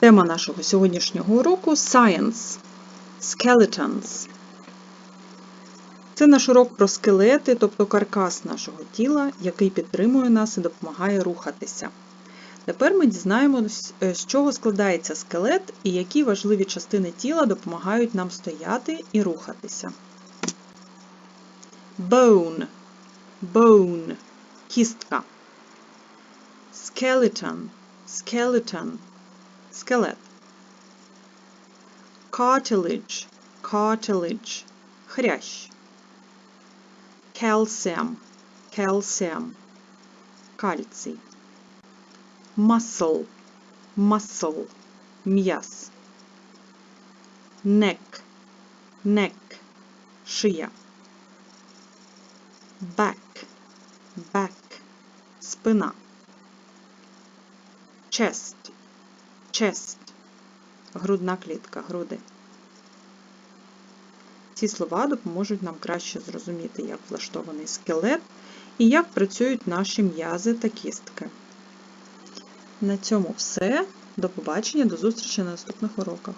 Тема нашого сьогоднішнього уроку Science. Skeletons. Це наш урок про скелети, тобто каркас нашого тіла, який підтримує нас і допомагає рухатися. Тепер ми дізнаємось, е, з чого складається скелет і які важливі частини тіла допомагають нам стояти і рухатися. Bone. Bone. Кістка. Skeleton. Skeleton. Скелет. Cartilage. Cartilage. Хрящ. Calcium. Calcium. Кальцій. Muscle. Muscle. М'яз. Neck. Neck. Шия. Back. Back. Спина. Chest. Chest. Грудна клітка, груди. Ці слова допоможуть нам краще зрозуміти, як влаштований скелет і як працюють наші м'язи та кістки. На цьому все. До побачення, до зустрічі на наступних уроках.